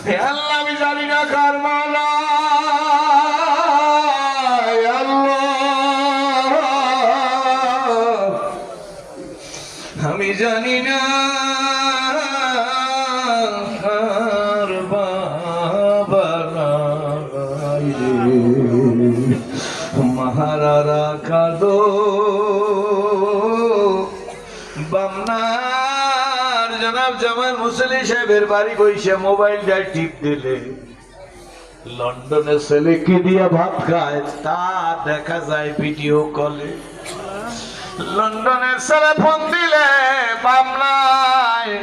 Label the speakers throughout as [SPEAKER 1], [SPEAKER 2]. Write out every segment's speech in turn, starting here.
[SPEAKER 1] আল্লাহ আমি জানি না কার আমি জানি না কার বাবা। মহারারা কাদো বামনার জনাব জামাল মুসলি সাহেবের বাড়ি বইসে মোবাইলটা টিপ দিলে। লন্ডনে ছেলেকে দিয়া ভাত খায় তা দেখা যায় ভিডিও কলে লন্ডনের ছেলে ফোন দিলে, বামনায়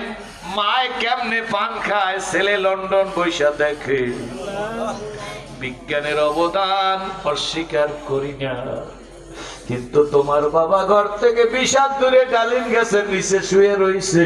[SPEAKER 1] মায় কেমনে পান খায়? ছেলে লন্ডন বৈশা দেখে, বিজ্ঞানের অবদান অস্বীকার করি না। কিন্তু তোমার বাবা ঘর থেকে বিষাদ দূরে ডালিম গাছের নিচে শুয়ে রইছে।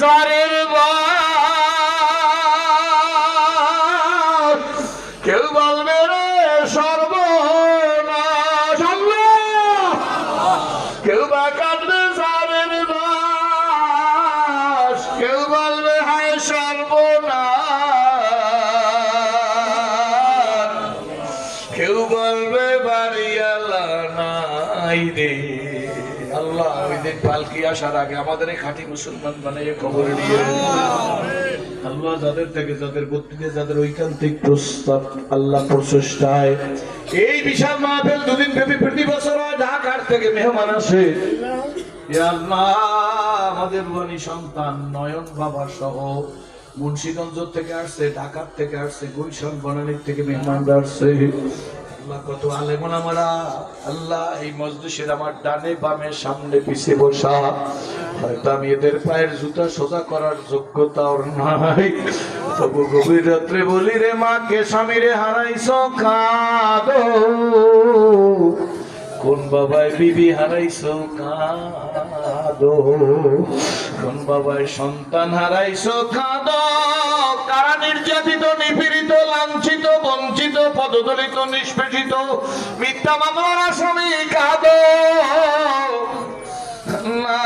[SPEAKER 1] ঝড়ের। কেউ বলবে রে আল্লাহ। কেউ বা কাটবে ঝড়ের বাস কেউ বলবে হায় সর্বনাশ কেউ বলবে বাড়িয়ালা নাই রে আল্লাহ, ওই দিন পালকি আসার আগে আমাদের এই খাঁটি মুসলমান দিয়ে আল্লাহ যাদের থেকে, যাদের যাদের ঐকান্তিক প্রস্তাব আল্লাহ প্রচেষ্টায়। এই বিশাল মাহফিল দুদিন ব্যাপী প্রতি বছর ঢাকার থেকে মেহমান আসে। আমাদের সন্তান নয়ন বাবা সহ মুন্সিগঞ্জ থেকে আসছে, ঢাকার থেকে আসছে, গুলশান, বনানীর থেকে মেহমানরা আসছে। আল্লাহ কত আলেমন আমরা। আল্লাহ এই মজলিসের আমার ডানে বামে সামনে পিছিয়ে বসা। হয়তো আমি এদের পায়ের জুতা সোজা করার যোগ্যতা ওর নাই। তবু গভীর রাত্রে বলি রে মাকে স্বামী রে হারাইছ কাঁদো। কোন বাবায় বিবি হারাইছো? কাঁদো। কোন বাবায় সন্তান হারাইছো? কাঁদো। কারা নির্যাতিত, নিপীড়িত, লাঞ্ছিত, বঞ্চিত, পদদলিত, নিষ্পেষিত, মিথ্যা মামলার আসামি? কাঁদো। না,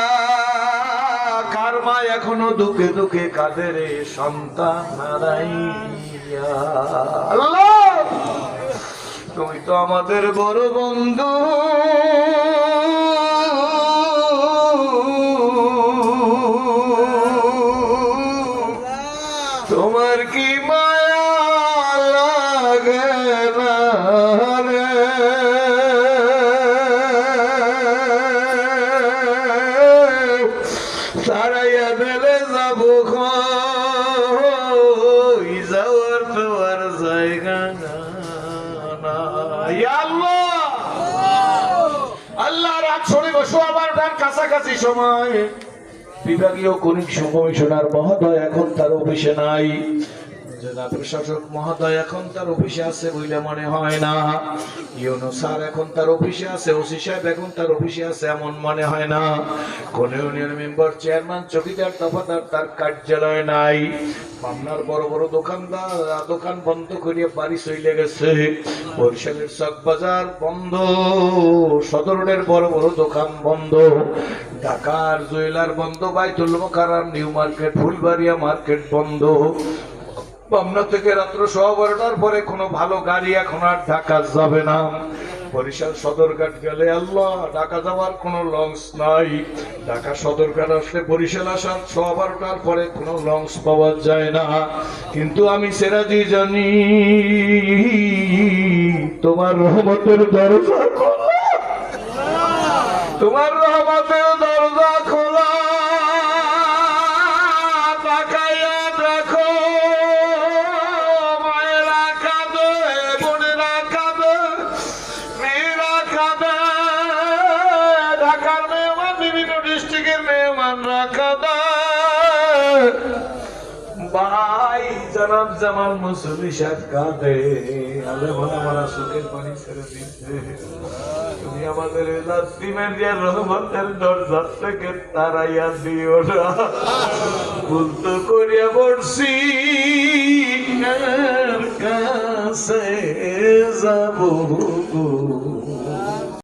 [SPEAKER 1] কার মা এখনও দুঃখে দুঃখে কাঁদে রে সন্তান হারাইয়া? তুমি তো আমাদের বড় বন্ধু। তোমার কি মায়া লাগে না সারাইয়া দিলে যাব কই যাওয়ার তো আর জায়গা না আল্লাহ। বসো আবার কাছাকাছি সময়। বিভাগীয় কনিক সুকমিশনার মহোদয় এখন তার অফিসে নাই। জেলা প্রশাসক মহোদয় এখন তার অফিসে আছে বলে মনে হয় না। ইউনো স্যার এখন তার অফিসে আছে, ওসি সাহেব এখন তার অফিসে আছে, এমন মনে হয় না। কোন ইউনিয়ন মেম্বার, চেয়ারম্যান, চকিদার, দফাদার তার কার্যালয় নাই। পাবনার বড় বড় দোকানদার, দোকান বন্ধ করিয়া বাড়ি চলে গেছে। বরিশালের চক বাজার বন্ধ সদরের বড় বড় দোকান বন্ধ। ঢাকার জুয়েলার বন্ধ, Baitul Mukarram new market, Fulbaria market বন্ধ। পাবনা থেকে রাত্র সোয়া বারোটার পরে কোনো ভালো গাড়ি এখন আর ঢাকা যাবে না। বরিশাল সদরঘাট গেলে আল্লাহ, ঢাকা যাওয়ার কোনো লঞ্চ নাই। ঢাকা সদরঘাট আসলে বরিশাল আসার সোয়া বারোটার পরে কোনো লঞ্চ পাওয়া যায় না। কিন্তু আমি সেরাজি জানি, তোমার রহমতের দরজা তোমার জনাব জামাল মুসলি সাহেব কাঁদে। আলে ভোলা মারা সুখের পানি ছেড়ে দিচ্ছে তুমি আমাদের যাত্রী মেরিয়ার রহমতের দরজা থেকে তারাইয়া দিও না। ভুল তো পড়ছি কাছে যাব